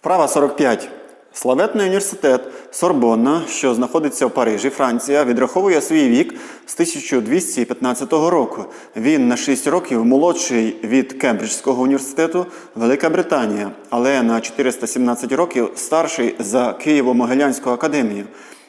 Вправа 45. Славетний університет Сорбонна, що знаходиться в Парижі, Франція, відраховує свій вік з 1215 року. Він на 6 років молодший від Кембриджського університету Велика Британія, але на 417 років старший за Києво-Могилянську академію.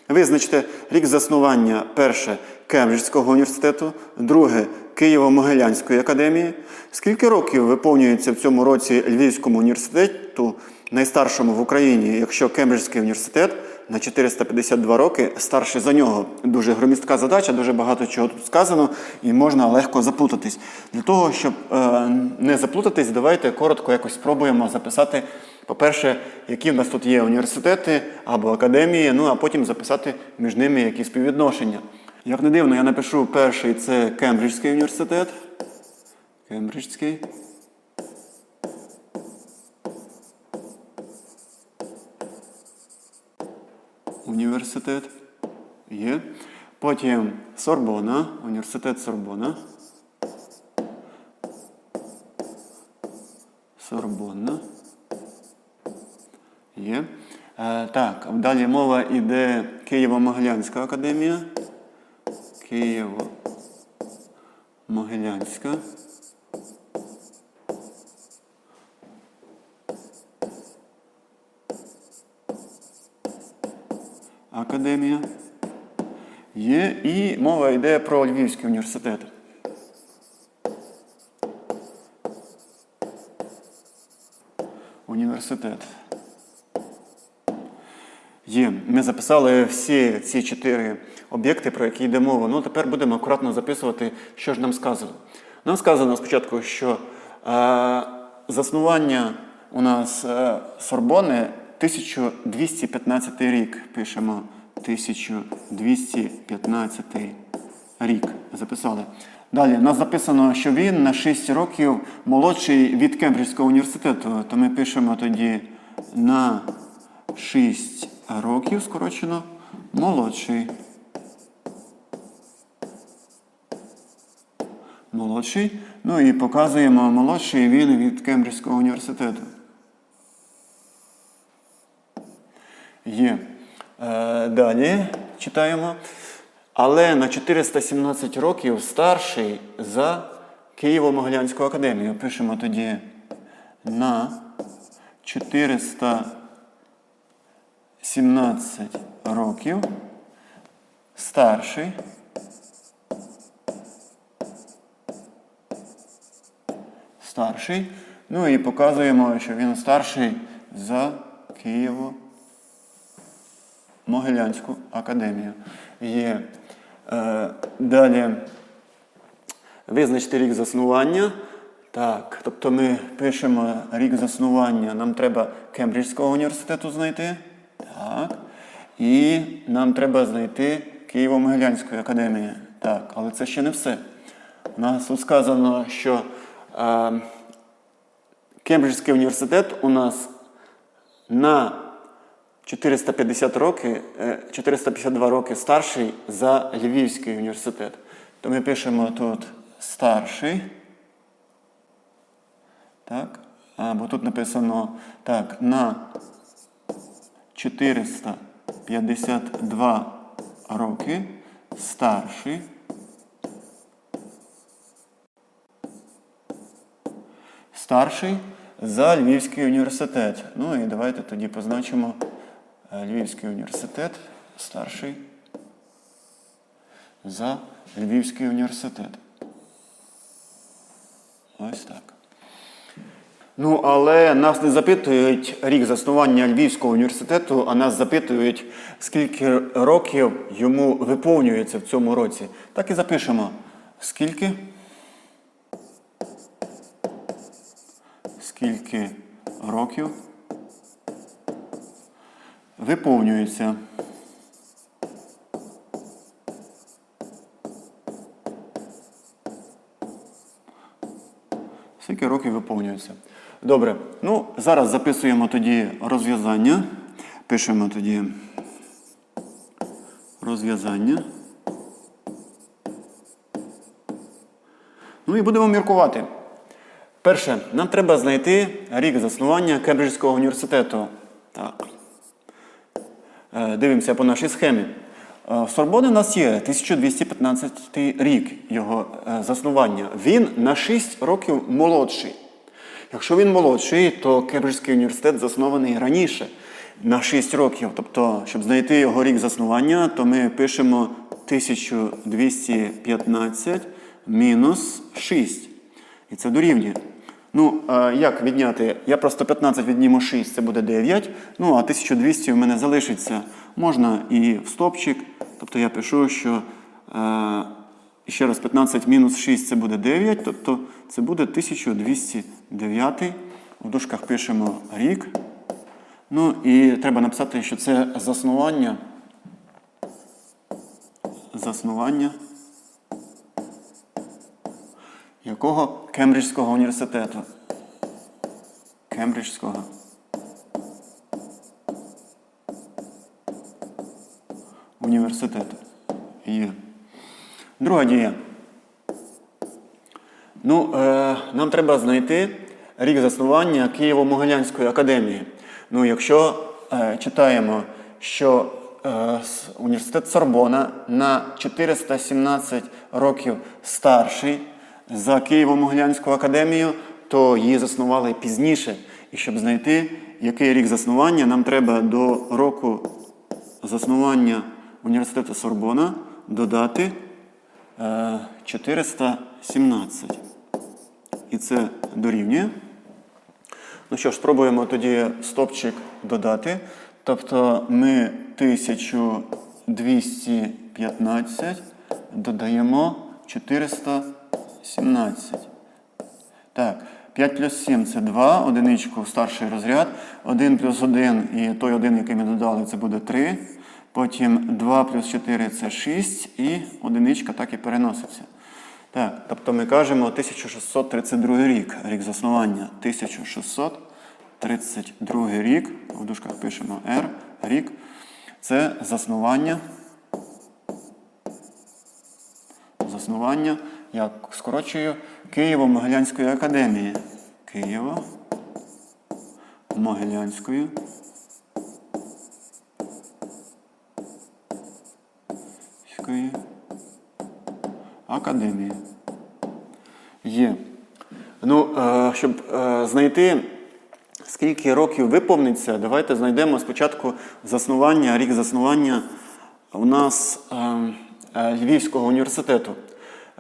Визначте рік заснування перше Кембриджського університету, друге Києво-Могилянської академії. Скільки років виповнюється в цьому році Львівському університету, найстаршому в Україні, якщо Кембриджський університет на 452 роки старший за нього? Дуже громістка задача, дуже багато чого тут сказано, і можна легко заплутатись. Для того, щоб е, не заплутатись, давайте коротко якось спробуємо записати. По-перше, які в нас тут є університети або академії, ну а потім записати між ними якісь співвідношення. Як не дивно, я напишу перший це Кембриджський університет. Кембриджський. Університет. Є. Потім Сорбона, університет Сорбона. Сорбонна. Є. Е, так, далі мова йде Києво-Могилянська академія. Києво-Могилянська. Академія. Є. І мова йде про Львівський університет. Університет. Є. Ми записали всі ці чотири об'єкти, про які йде мова. Ну, тепер будемо акуратно записувати, що ж нам сказано. Нам сказано спочатку, що е, заснування у нас е, Сорбони 1215 рік. Пишемо 1215 рік. Записали. Далі, нас записано, що він на 6 років молодший від Кембриджського університету. То ми пишемо тоді на 6 років, скорочено, молодший. Молодший. Ну і показуємо молодший він від Кембриджського університету. Є. Е, далі читаємо. Але на 417 років старший за Києво-Могилянську академію. Пишемо тоді на 417 років старший. Старший. Ну і показуємо, що він старший за Києво. Могилянську академію. Є. Е, далі визначити рік заснування. Так, тобто ми пишемо рік заснування, нам треба Кембриджського університету знайти. Так. І нам треба знайти Києво-Могилянської академії. Так, але це ще не все. У нас тут сказано, що е, Кембриджський університет у нас на 450 роки, е, 452 роки старший за Львівський університет. То ми пишемо тут старший. Так. Або тут написано так, на 452 роки старший. Старший за Львівський університет. Ну і давайте тоді позначимо е, Львівський університет, старший за Львівський університет. Ось так. Ну, але нас не запитують рік заснування Львівського університету, а нас запитують, скільки років йому виповнюється в цьому році. Так і запишемо. Скільки? Скільки років виповнюється? Скільки років виповнюється? Добре. Ну, зараз записуємо тоді розв'язання. Пишемо тоді розв'язання. Ну і будемо міркувати. Перше, нам треба знайти рік заснування Кембриджського університету. Так. Е, Дивимося по нашій схемі. Е, В Сорбони у нас є 1215 рік його е, заснування. Він на 6 років молодший. Якщо він молодший, то Кембриджський університет заснований раніше на 6 років. Тобто, щоб знайти його рік заснування, то ми пишемо 1215 мінус 6. І це дорівнює. Ну, як відняти? Я просто 15 відніму 6, це буде 9. Ну, а 1200 у мене залишиться. Можна і в стопчик. Тобто я пишу, що е, ще раз 15 мінус 6 це буде 9. Тобто це буде 1209. В дужках пишемо рік. Ну і треба написати, що це заснування. Заснування. Якого Кембриджського університету? Кембриджського. Університету. Є. Друга дія. Ну, е, нам треба знайти рік заснування Києво-Могилянської академії. Ну, якщо е, читаємо, що е, університет Сорбона на 417 років старший за Києво-Могилянську академію, то її заснували пізніше. І щоб знайти, який рік заснування, нам треба до року заснування університету Сорбона додати е, 417. І це дорівнює. Ну що ж, спробуємо тоді стопчик додати. Тобто ми 1215 додаємо 417. Так, 5 плюс 7 це 2, одиничку в старший розряд. 1 плюс 1 і той 1, який ми додали, це буде 3. Потім 2 плюс 4 це 6, і одиничка так і переноситься. Так, тобто ми кажемо 1632 рік, рік заснування. 1632 рік, в дужках пишемо R, рік. Це заснування. Заснування, як скорочую, Києво-Могилянської академії. Києво-Могилянської академії. Є. Ну, е, щоб е, знайти, скільки років виповниться, давайте знайдемо спочатку заснування, рік заснування у нас е, е, Львівського університету.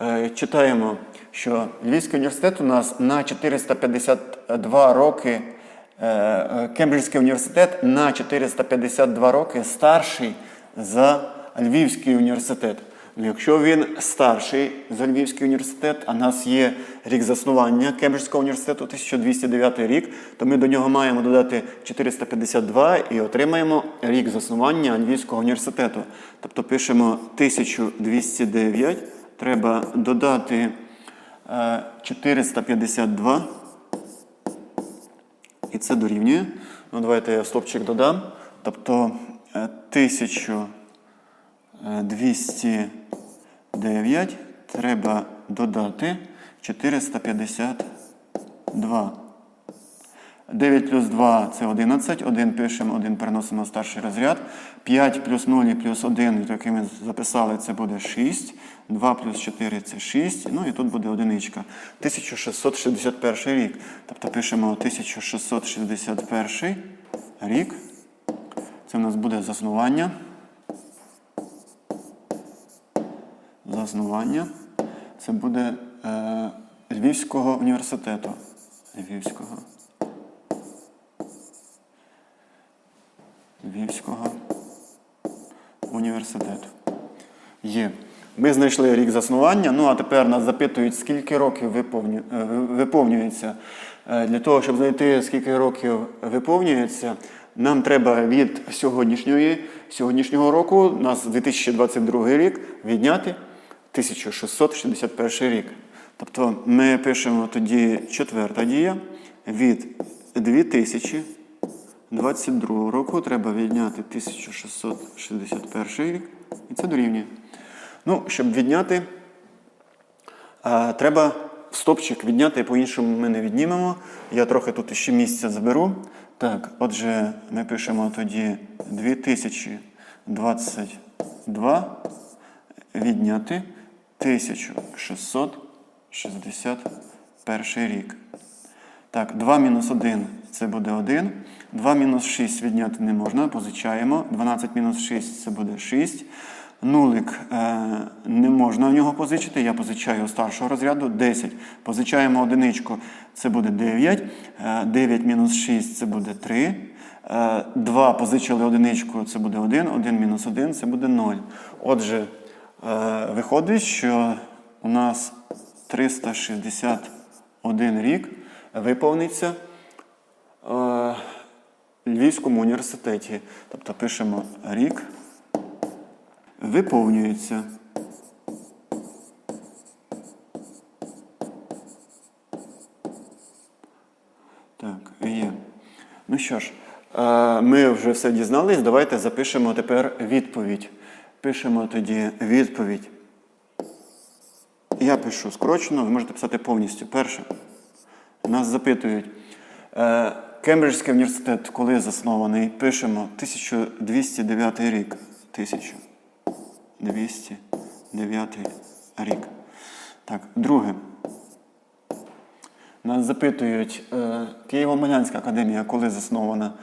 Е, Читаємо, що Львівський університет у нас на 452 роки, е, е, Кембриджський університет на 452 роки старший за Львівський університет. Ну, Якщо він старший за Львівський університет, а нас є рік заснування Кембриджського університету 1209 рік, то ми до нього маємо додати 452 і отримаємо рік заснування Львівського університету. Тобто пишемо 1209, треба додати е, 452. І це дорівнює. Ну, давайте я стопчик додам. Тобто е, 1209 треба додати 452. 9 плюс 2 це 11, 1 пишемо, 1 переносимо в старший розряд. 5 плюс 0 і плюс 1, який ми записали, це буде 6. 2 плюс 4 це 6. Ну і тут буде одиничка. 1661 рік. Тобто пишемо 1661 рік. Це в нас буде заснування. Заснування. Це буде е, Львівського університету. Львівського. Львівського університету. Є. Ми знайшли рік заснування. Ну а тепер нас запитують, скільки років е, виповнюється. Е, Для того, щоб знайти, скільки років виповнюється, нам треба від сьогоднішньої, сьогоднішнього року, у нас 2022 рік, відняти 1661 рік. Тобто ми пишемо тоді четверта дія від 2022 року треба відняти 1661 рік, і це дорівнює. Ну, щоб відняти, треба стопчик відняти, по-іншому ми не віднімемо. Я трохи тут ще місця заберу. Так, отже, ми пишемо тоді 2022 відняти 1661 рік. Так, 2 мінус 1 це буде 1. 2 мінус 6 відняти не можна, позичаємо. 12 мінус 6 це буде 6. Нулик е, не можна в нього позичити. Я позичаю старшого розряду 10. Позичаємо одиничку, це буде 9. Е, 9 мінус 6 це буде 3. Е, 2 позичили одиничку, це буде 1. 1 мінус 1 це буде 0. Отже, е, виходить, що у нас 361 рік виповниться Львівському університеті. Тобто пишемо рік виповнюється. Так, є. Ну що ж, е, ми вже все дізнались. Давайте запишемо тепер відповідь. Пишемо тоді відповідь. Я пишу скорочено, ви можете писати повністю. Перше. Нас запитують. Е, Кембриджський університет, коли заснований? Пишемо 1209 рік. 1209 рік. Так, друге. Нас запитують, е, Києво-Могилянська академія, коли заснована?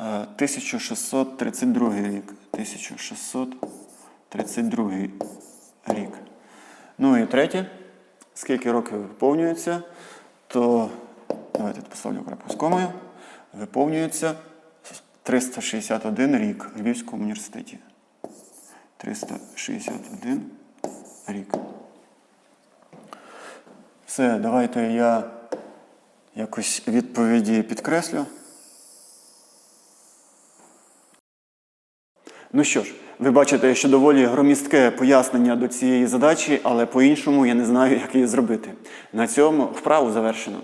Е, 1632 рік. 1632 рік. Ну і третє. Скільки років виповнюється, то давайте поставлю крапку з комою. Виповнюється 361 рік в Львівському університеті. 361 рік. Все, давайте я якось відповіді підкреслю. Ну що ж, ви бачите, що доволі громістке пояснення до цієї задачі, але по-іншому я не знаю, як її зробити. На цьому вправу завершено.